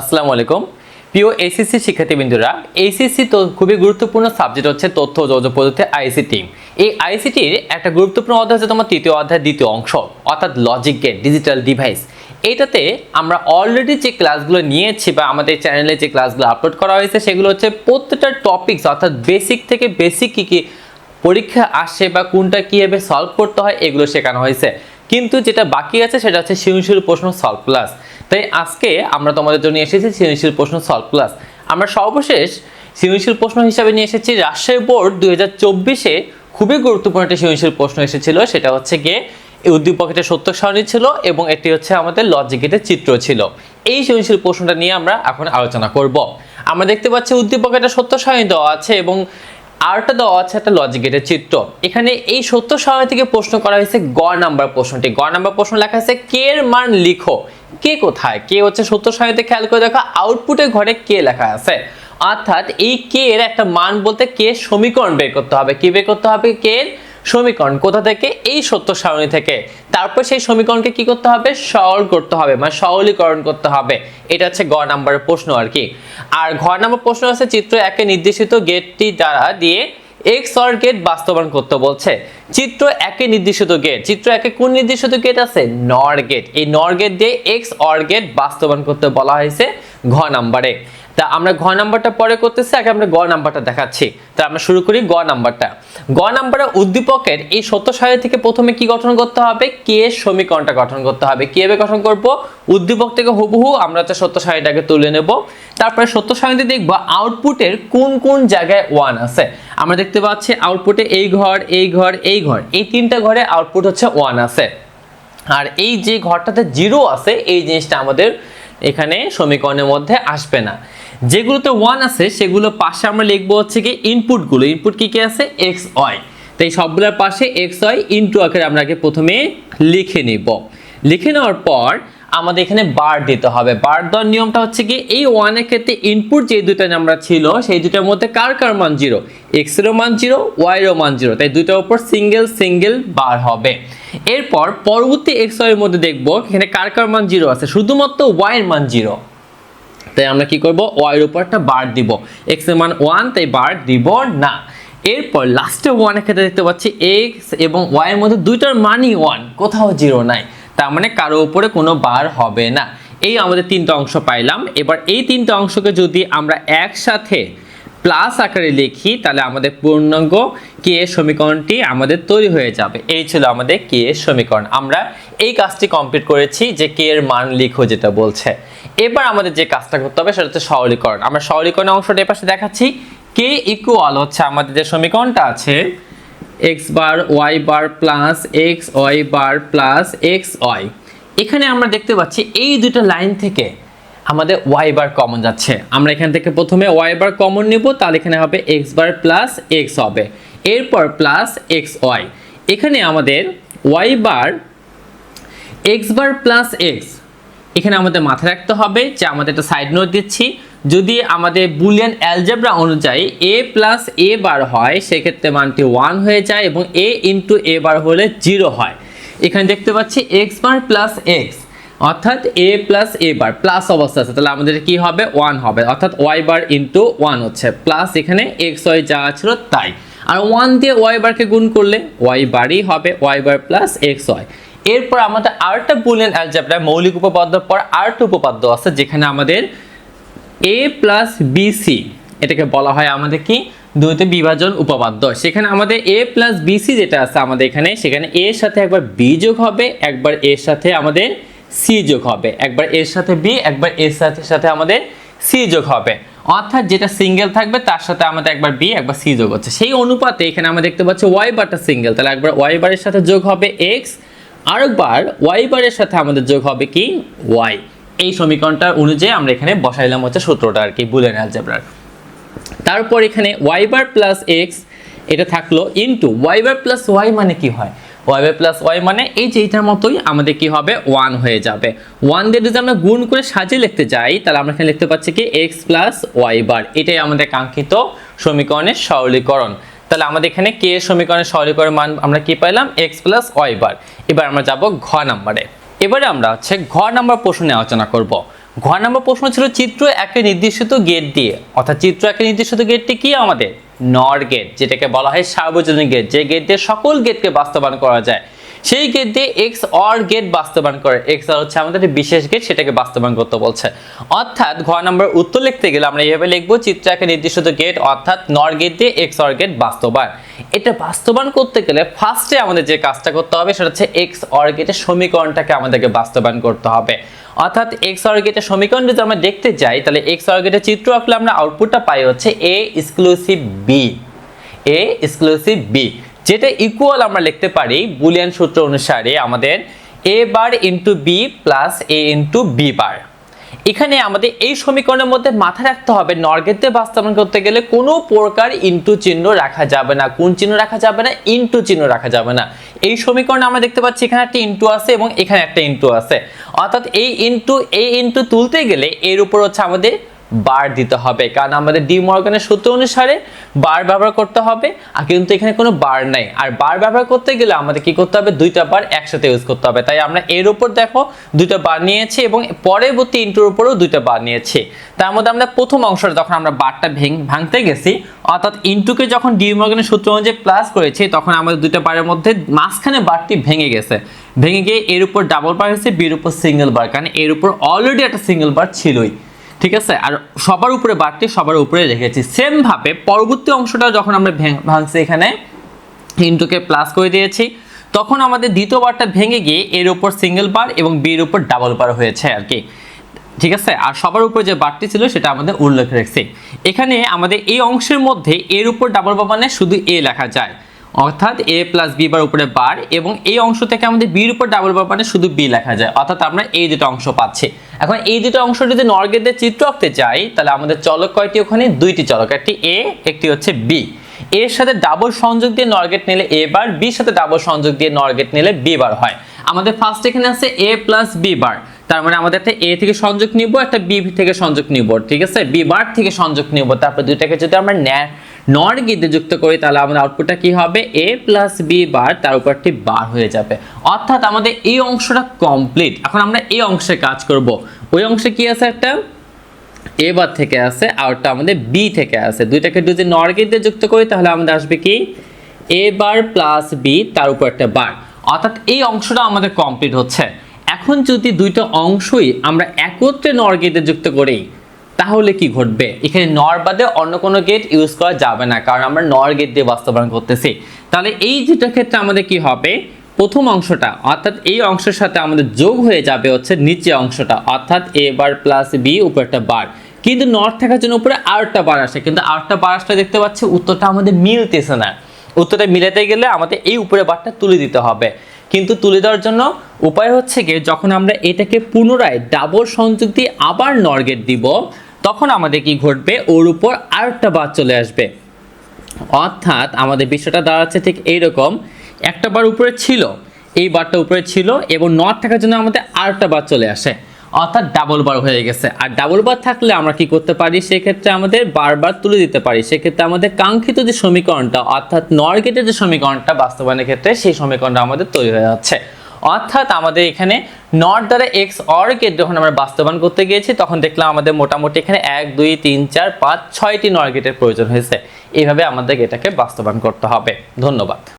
আসসালামু আলাইকুম। প্রিয় এসএসসি শিক্ষার্থীবৃন্দরা এইচএসসি তো খুবই গুরুত্বপূর্ণ সাবজেক্ট হচ্ছে তথ্য যোগাযোগ পদ্ধতি আইসিটি এই আইসিটির একটা গুরুত্বপূর্ণ অধ্যায় হচ্ছে তোমার তৃতীয় অধ্যায় দ্বিতীয় অংশ, অর্থাৎ লজিক গেট ডিজিটাল ডিভাইস এটাতে আমরা অলরেডি যে ক্লাসগুলো নিয়েছি বা আমাদের চ্যানেলে যে ক্লাসগুলো আপলোড করা হয়েছে, সেগুলো হচ্ছে প্রত্যেকটা টপিকস অর্থাৎ বেসিক থেকে বেসিক কী কী পরীক্ষা আসে বা কোনটা কীভাবে সলভ করতে হয়, এগুলো শেখানো হয়েছে। কিন্তু যেটা বাকি আছে, সেটা হচ্ছে সৃজনশীল প্রশ্ন সলভ ক্লাস তাই আজকে আমরা তোমাদের জন্য এসেছি সৃজনশীল প্রশ্ন সলভ ক্লাস। আমরা সর্বশেষ সৃজনশীল প্রশ্ন হিসাবে নিয়ে এসেছি। রাজশাহী বোর্ড দুই হাজার চব্বিশে খুবই গুরুত্বপূর্ণ একটি সৃজনশীল প্রশ্ন এসেছিল। সেটা হচ্ছে গিয়ে এই উদ্দীপকের সত্য সারণী ছিল এবং এটি হচ্ছে আমাদের লজিক গেটের চিত্র ছিল। এই সৃজনশীল প্রশ্নটা নিয়ে আমরা এখন আলোচনা করব। আমরা দেখতে পাচ্ছি উদ্দীপকের সত্য সারণী দেওয়া আছে এবং আরটা দেওয়া আছে একটা লজিক গেটের চিত্র। এখানে এই সত্য সারণী থেকে প্রশ্ন করা হয়েছে গ নাম্বার প্রশ্নটি। গ নাম্বার প্রশ্ন লেখা আছে কে এর মান লিখো? কে কোথায়? কে হচ্ছে সত্য সারণীতে খেয়াল করে দেখো আউটপুটের ঘরে কে লেখা আছে। অর্থাৎ এই কে এর একটা মান বলতে কে সমীকরণ বের করতে হবে। কি বের করতে হবে? কে সমীকরণ। কোথা থেকে? এই সত্য সারণী থেকে। তারপর সেই সমীকরণকে কি করতে হবে? সরল করতে হবে মানে সরলীকরণ করতে হবে। এটা হচ্ছে গ নাম্বারের প্রশ্ন আর কি। আর ঘ নাম্বার প্রশ্ন আছে, চিত্র একে নির্দেশিত গেটটি দ্বারা দিয়ে এক্স অর গেট বাস্তবায়ন করতে বলছে। চিত্র একে নির্দেশিত গেট চিত্র একে কোন নির্দেশিত গেট আছে? নর গেট এই নর গেট দিয়ে এক্স অর গেট বাস্তবায়ন করতে বলা হয়েছে ঘ নাম্বারে। তা আমরা ঘ নাম্বারটা পরে করতেছি, আগে আমরা গ নাম্বারটা দেখাচ্ছি। তা আমরা শুরু করি গ নাম্বারটা। গ নাম্বারে উদ্দীপকের এই সত্য সারি থেকে প্রথমে কি গঠন করতে হবে? কে সমীকরণটা গঠন করতে হবে? কীভাবে গঠন করব? উদ্দীপক থেকে হুবহু আমরা হচ্ছে সত্য সারিটাকে তুলে নেব। তারপরে সত্য সারিতে দেখব আউটপুটের কোন কোন জায়গায় ওয়ান আছে। আমরা দেখতে পাচ্ছি আউটপুটে এই ঘর এই ঘর এই ঘর। এই তিনটা ঘরে আউটপুট হচ্ছে ওয়ান আছে। আর এই যে ঘরটাতে জিরো আছে, এই জিনিসটা আমাদের এখানে সমীকরণের মধ্যে আসবে না। যেগুলোতে ওয়ান আছে, সেগুলো পাশে আমরা লিখব হচ্ছে কি ইনপুটগুলো ইনপুট কি কি আছে? এক্স ওয়াই তো এই সবগুলোর পাশে এক্স ওয়াই ইনটু আকারে আমরা আগে প্রথমে লিখে নিব। লিখে নেওয়ার পর আমাদের এখানে বার দিতে হবে। বার দেওয়ার নিয়মটা হচ্ছে কি, এই ওয়ানের ক্ষেত্রে ইনপুট যে দুটো নাম্বার ছিল, সেই দুটার মধ্যে কার কার মান জিরো এক্স এরও মান জিরো ওয়াইয়েরও মান জিরো তাই দুটোর উপর সিঙ্গেল সিঙ্গেল বার হবে। এরপর পরবর্তী এক্স ওয়াইয়ের মধ্যে দেখব, এখানে কার কার মান জিরো আছে? শুধুমাত্র ওয়াইয়ের মান জিরো তাই আমরা কি করব? ওয়াইয়ের উপর একটা বার দিব। এক্সের মান ওয়ান তাই বার দিব না। এরপর লাস্টে ওয়ানের ক্ষেত্রে দেখতে পাচ্ছি এক্স এবং ওয়াই এর মধ্যে দুইটার মানই ওয়ান কোথাও জিরো নাই। তার মানে কারও উপরে কোনো বার হবে না। এই আমাদের তিনটা অংশ পাইলাম। এবার এই তিনটা অংশকে যদি আমরা একসাথে প্লাস আকারে লিখি, তাহলে আমাদের পূর্ণাঙ্গ কে সমীকরণটি আমাদের তৈরি হয়ে যাবে। এই ছিল আমাদের কে সমীকরণ। আমরা এই কাজটি কমপ্লিট করেছি যে কে এর মান লিখো যেটা বলছে। এবার আমাদের যে কাজটা করতে হবে, সেটা হচ্ছে সরলীকরণ। আমরা সরলীকরণের অংশটা এপাশে দেখাচ্ছি। কে ইকুয়াল হচ্ছে আমাদের যে সমীকরণটা আছে X bar Y bar plus X Y bar plus X Y এখানে আমরা দেখতে পাচ্ছি এই দুটো লাইন থেকে আমাদের ওয়াই বার কমন যাচ্ছে। আমরা এখান থেকে প্রথমে ওয়াই বার কমন নেব, তাহলে এখানে হবে এক্স বার প্লাস এক্স হবে। এরপর প্লাস এক্স ওয়াই এখানে আমাদের Y bar X bar plus X এখানে আমাদের মাথায় রাখতে হবে যে আমাদের একটা সাইড নোট দিচ্ছি। যদি আমাদের বুলিয়ান অ্যালজেব্রা অনুযায়ী এ প্লাস এ বার হয়, সেক্ষেত্রে মানটি ওয়ান হয়ে যায় এবং এ ইন্টু এ বার হলে জিরো হয়। এখানে দেখতে পাচ্ছি এক্স বার প্লাস এক্স অর্থাৎ এ প্লাস এ বার প্লাস অবস্থা আছে। তাহলে আমাদের কি হবে? ওয়ান হবে। অর্থাৎ ওয়াই বার ইন্টু ওয়ান হচ্ছে। প্লাস এখানে এক্স ওয়াই যা ছিল তাই। আর ওয়ান দিয়ে ওয়াই বারকে গুণ করলে ওয়াই বারই হবে। Y bar plus X Y এরপর আমাদের আরেকটা বুলিয়ান অ্যালজেব্রা মৌলিক উপপাদ্যর পর আরেকটা উপপাদ্য আছে, যেখানে আমাদের এ প্লাস বিসি এটাকে বলা হয় আমাদের কি? দুইতে বিভাজন উপপাদ্য। সেখানে আমাদের এ প্লাস বিসি যেটা আছে আমাদের এখানে, সেখানে এর সাথে একবার বি যোগ হবে, একবার এর সাথে আমাদের সি যোগ হবে। একবার এর সাথে বি একবার এর সাথে সাথে আমাদের সি যোগ হবে। অর্থাৎ যেটা সিঙ্গেল থাকবে, তার সাথে আমাদের একবার বি একবার সি যোগ হচ্ছে। সেই অনুপাতে এখানে আমরা দেখতে পাচ্ছি ওয়াই বারটা সিঙ্গেল তাহলে একবার ওয়াই বারের সাথে যোগ হবে এক্স আরেকবার ওয়াই বারের সাথে আমাদের যোগ হবে কি? ওয়াই এই সমীকরণটা অনুযায়ী আমরা এখানে বসাইলাম হচ্ছে সূত্রটা আর কি বুলেন অ্যালজেব্রার। তারপর এখানে ওয়াই বার প্লাস এক্স এটা থাকল into Y bar plus Y মানে কি হয়? ওয়াই বার প্লাস ওয়াই মানে এই যে এইটার মতোই আমাদের কি হবে? ওয়ান হয়ে যাবে। ওয়ান দিয়ে যদি আমরা গুণ করে সাজিয়ে লিখতে যাই, তাহলে আমরা এখানে লিখতে পাচ্ছি কি? X plus Y bar. এটাই আমাদের কাঙ্ক্ষিত সমীকরণের সরলীকরণ। তাহলে আমাদের এখানে কে সমীকরণের সরলীকরণ মান আমরা কি পাইলাম? এক্স প্লাস ওয়াই বার এবার আমরা যাব ঘ নাম্বারে। এবারে আমরা হচ্ছে ঘ নাম্বার নিয়ে আলোচনা করব। ঘ নম্বর প্রশ্ন ছিল চিত্র একে নির্দিষ্ট গেট দিয়ে। অর্থাৎ চিত্র একে নির্দিষ্ট গেটটি কি আমাদের? নর গেট যেটাকে বলা হয় সার্বজনীন গেট যে গেট দিয়ে সকল গেটকে বাস্তবায়ন করা যায়। সেই গেট দিয়ে এক্স অর গেট বাস্তবায়ন করে। এক্স আর হচ্ছে আমাদের একটি বিশেষ গেট সেটাকে বাস্তবায়ন করতে বলছে। অর্থাৎ ঘর নম্বর উত্তর লিখতে গেলে আমরা এইভাবে লিখব, চিত্র একে নির্দিষ্ট গেট অর্থাৎ নর গেট দিয়ে এক্স অর গেট বাস্তবায়ন। এটা বাস্তবায়ন করতে গেলে ফার্স্টে আমাদের যে কাজটা করতে হবে, সেটা হচ্ছে এক্স অর গেটের সমীকরণটাকে আমাদেরকে বাস্তবায়ন করতে হবে। অর্থাৎ এক্স অর গেটের সমীকরণ যদি আমরা দেখতে যাই, তাহলে এক্স অর গেটের চিত্র আঁকলে আমরা আউটপুটটা পাই হচ্ছে A exclusive B A exclusive B যেটা ইকুয়াল আমরা লিখতে পারি বুলিয়ান সূত্র অনুসারে আমাদের A bar into B plus A into B bar. এখানে আমাদের এই সমীকরণের মধ্যে মাথা রাখতে হবে নর্গেতে বাস্তবায়ন করতে গেলে কোনো প্রকার ইন্টু চিহ্ন রাখা যাবে না, কোন চিহ্ন রাখা যাবে না ইন্টু চিহ্ন রাখা যাবে না। এই সমীকরণে আমরা দেখতে পাচ্ছি এখানে একটা ইন্টু আছে এবং এখানে একটা ইন্টু আছে। অর্থাৎ এই ইন্টু এই ইন্টু তুলতে গেলে এর উপর হচ্ছে আমাদের বার দিতে হবে। কারণ আমাদের ডি মর্গানের সূত্র অনুসারে বার ব্যবহার করতে হবে, আর কিন্তু এখানে কোনো বার নাই। আর বার ব্যবহার করতে গেলে আমাদের কি করতে হবে? দুইটা বার একসাথে ইউজ করতে হবে। তাই আমরা এর উপর দেখো, দুইটা বার নিয়েছি এবং পরবর্তী ইন্টুর উপরেও দুইটা বার নিয়েছি। তার মধ্যে আমরা প্রথম অংশটা যখন আমরা বারটা ভেঙ, ভাঙতে গেছি, অর্থাৎ ইন্টুকে যখন ডি মর্গানের সূত্র অনুযায়ী প্লাস করেছি, তখন আমাদের দুইটা বারের মধ্যে মাঝখানে বারটি ভেঙে গেছে। ভেঙে গিয়ে এর উপর ডাবল বার হয়েছে বির উপর সিঙ্গেল বার কারণ এর উপর অলরেডি একটা সিঙ্গেল বার ছিলই। ঠিক আছে? আর সবার উপরে বারটি সবার উপরে রেখেছি। সেম ভাবে পরবর্তী অংশটা যখন আমরা ভেঙ- ভাঙছি এখানে ইন্টুকে প্লাস করে দিয়েছি, তখন আমাদের দ্বিতীয় বারটা ভেঙে গিয়ে এর উপর সিঙ্গেল বার এবং বির উপর ডাবল বার হয়েছে আর কি। ঠিক আছে? আর সবার উপরে যে বারটি ছিল সেটা আমাদের উল্লেখ রেখেছি। এখানে আমাদের এই অংশের মধ্যে এর উপর ডাবল বার মানে শুধু এ লেখা যায়। অর্থাৎ এ প্লাস বি বার উপরে বার এবং এই অংশ থেকে আমাদের বির উপর ডাবল বার মানে শুধু বি লেখা যায়। অর্থাৎ আমরা এই দুটো অংশ পাচ্ছি। এখন এই দুটো অংশ যদি নর্গেদের চিত্র আঁকতে চাই তাহলে আমাদের চলক কয়টি ওখানে? দুইটি চলক। একটি এ একটি হচ্ছে বি এর সাথে ডাবল সংযোগ দিয়ে নরগেট নিলে এ বার বির সাথে ডাবল সংযোগ দিয়ে নরগেট নিলে বি বার হয়। আমাদের ফার্স্ট এখানে আছে এ প্লাস বি বার। তার মানে আমাদের একটা এ থেকে সংযোগ নিব, একটা বি থেকে সংযোগ নিব, ঠিক আছে? বি বার থেকে সংযোগ নিব। তারপর দুইটাকে যদি আমরা নর গিতে যুক্ত করি তাহলে আমাদের আউটপুটটা কি হবে? এ প্লাস বি বার তার উপরটি বার হয়ে যাবে। অর্থাৎ আমাদের এই অংশটা কমপ্লিট এখন আমরা এই অংশে কাজ করব। ওই অংশে কি আছে একটা? এ বার থেকে আসে আর ওটা আমাদের বি থেকে আসে দুইটাকে যদি নরগেট দিয়ে যুক্ত করি, তাহলে আমাদের আসবে কি? এ বার প্লাস বি তার উপর একটা বার অর্থাৎ এই অংশটা আমাদের কমপ্লিট হচ্ছে। এখন যদি দুইটা অংশই আমরা একত্রে নর যুক্ত করি তাহলে কি ঘটবে? এখানে নর বাদে অন্য কোনো গেট ইউজ করা যাবে না, কারণ আমরা নর গেট দিয়ে বাস্তবায়ন করতেছি। তাহলে এই দুটার ক্ষেত্রে আমাদের কি হবে? প্রথম অংশটা, অর্থাৎ এই অংশের সাথে আমাদের যোগ হয়ে যাবে হচ্ছে নিচে অংশটা, অর্থাৎ এ বার প্লাস বি উপর একটা বার কিন্তু নর্থ থাকার জন্য উপরে আরেকটা বার আসে, কিন্তু আরেকটা বার আসলে দেখতে পাচ্ছি উত্তরটা আমাদের মিলতেছে না। উত্তরটা মিলাতে গেলে আমাদের এই উপরে বারটা তুলে দিতে হবে। কিন্তু তুলে দেওয়ার জন্য উপায় হচ্ছে গিয়ে যখন আমরা এটাকে পুনরায় ডাবল সংযোগ দিয়ে আবার নরগেট দিব তখন আমাদের কি ঘটবে? ওর উপর আরেকটা বার চলে আসবে। অর্থাৎ আমাদের বিষয়টা দাঁড়াচ্ছে ঠিক এইরকম। একটা বার উপরে ছিল, এই বারটা উপরে ছিল এবং নট থাকার জন্য আমাদের আরেকটা বার চলে আসে। অর্থাৎ ডাবল বার হয়ে গেছে। আর ডাবল বার থাকলে আমরা কি করতে পারি? সেক্ষেত্রে আমাদের বারবার তুলে দিতে পারি। সেক্ষেত্রে আমাদের কাঙ্ক্ষিত যে সমীকরণটা, অর্থাৎ নর গেটের যে সমীকরণটা বাস্তবায়নের ক্ষেত্রে সেই সমীকরণটা আমাদের তৈরি হয়ে যাচ্ছে। অর্থাৎ আমাদের এখানে নট দ্বারা এক্স অর গেট যখন আমরা বাস্তবায়ন করতে গিয়েছি, তখন দেখলাম আমাদের মোটামুটি এখানে এক, দুই, তিন, চার, পাঁচ, ছয়টি নর গেটের প্রয়োজন হয়েছে। এইভাবে আমাদের এটাকে বাস্তবায়ন করতে হবে। ধন্যবাদ।